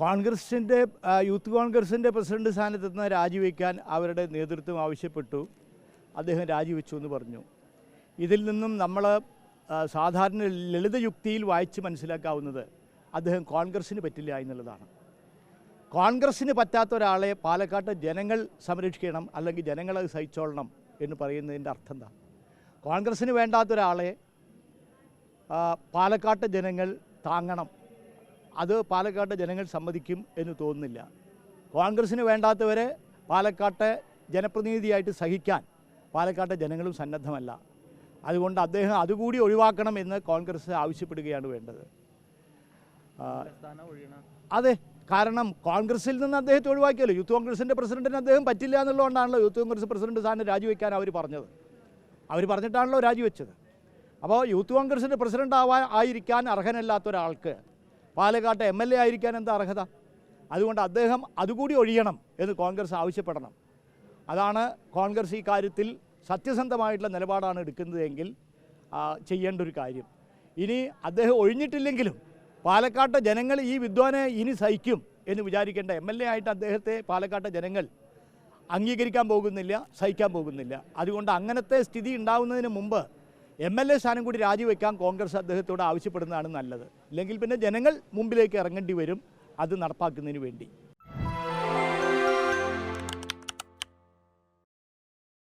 കോൺഗ്രസിന്റെ യൂത്ത് കോൺഗ്രസിന്റെ പ്രസിഡന്റ് സ്ഥാനത്ത് നിന്ന് രാജിവെക്കാൻ അവരുടെ നേതൃത്വം ആവശ്യപ്പെട്ടു. അദ്ദേഹം രാജിവെച്ചു എന്ന് പറഞ്ഞു. ഇതിൽ നിന്നും നമ്മൾ സാധാരണ ലളിത യുക്തിയിൽ വായിച്ച് മനസ്സിലാക്കാവുന്നത് അദ്ദേഹം കോൺഗ്രസ്സിന് പറ്റില്ല എന്നുള്ളതാണ്. കോൺഗ്രസ്സിന് പറ്റാത്ത ഒരാളെ പാലക്കാട്ട് ജനങ്ങൾ സംരക്ഷിക്കണം അല്ലെങ്കിൽ ജനങ്ങളത് സഹിച്ചോളണം എന്ന് പറയുന്നതിന്റെ അർത്ഥം എന്താ? കോൺഗ്രസ്സിന് വേണ്ടാത്ത ഒരാളെ പാലക്കാട്ട് ജനങ്ങൾ താങ്ങണം അത് പാലക്കാട്ടെ ജനങ്ങൾ സമ്മതിക്കും എന്ന് തോന്നുന്നില്ല. കോൺഗ്രസ്സിന് വേണ്ടാത്തവരെ പാലക്കാട്ടെ ജനപ്രതിനിധിയായിട്ട് സഹിക്കാൻ പാലക്കാട്ടെ ജനങ്ങളും സന്നദ്ധമല്ല. അതുകൊണ്ട് അദ്ദേഹം അതുകൂടി ഒഴിവാക്കണം എന്ന് കോൺഗ്രസ് ആവശ്യപ്പെടുകയാണ് വേണ്ടത്. അതെ കാരണം കോൺഗ്രസിൽ നിന്ന് അദ്ദേഹത്തെ ഒഴിവാക്കിയല്ലോ. യൂത്ത് കോൺഗ്രസിന്റെ പ്രസിഡന്റിന് അദ്ദേഹം പറ്റില്ല എന്നുള്ളതുകൊണ്ടാണല്ലോ യൂത്ത് കോൺഗ്രസ് പ്രസിഡന്റ് സ്ഥാനം രാജിവെക്കാൻ അവർ പറഞ്ഞത്. അവർ പറഞ്ഞിട്ടാണല്ലോ രാജിവെച്ചത്. അപ്പോൾ യൂത്ത് കോൺഗ്രസിന്റെ പ്രസിഡന്റ് ആവാൻ ആയിരിക്കാൻ അർഹനല്ലാത്ത ഒരാൾക്ക് പാലക്കാട്ട് എം എൽ എ ആയിരിക്കാൻ എന്താ അർഹത? അതുകൊണ്ട് അദ്ദേഹം അതുകൂടി ഒഴിയണം എന്ന് കോൺഗ്രസ് ആവശ്യപ്പെടണം. അതാണ് കോൺഗ്രസ് ഈ കാര്യത്തിൽ സത്യസന്ധമായിട്ടുള്ള നിലപാടാണ് എടുക്കുന്നതെങ്കിൽ ചെയ്യേണ്ട ഒരു കാര്യം. ഇനി അദ്ദേഹം ഒഴിഞ്ഞിട്ടില്ലെങ്കിലും പാലക്കാട്ടെ ജനങ്ങൾ ഈ വിദ്വാനെ ഇനി സഹിക്കും എന്ന് വിചാരിക്കേണ്ട എം എൽ എ ആയിട്ട് അദ്ദേഹത്തെ പാലക്കാട്ടെ ജനങ്ങൾ അംഗീകരിക്കാൻ പോകുന്നില്ല സഹിക്കാൻ പോകുന്നില്ല. അതുകൊണ്ട് അങ്ങനത്തെ സ്ഥിതി ഉണ്ടാകുന്നതിന് മുമ്പ് എം എൽ എ സ്ഥാനം കൂടി രാജിവെക്കാൻ കോൺഗ്രസ് അദ്ദേഹത്തോട് ആവശ്യപ്പെടുന്നതാണ് നല്ലത്. ഇല്ലെങ്കിൽ പിന്നെ ജനങ്ങൾ മുമ്പിലേക്ക് ഇറങ്ങേണ്ടി വരും. അത് നടപ്പാക്കുന്നതിന് വേണ്ടി.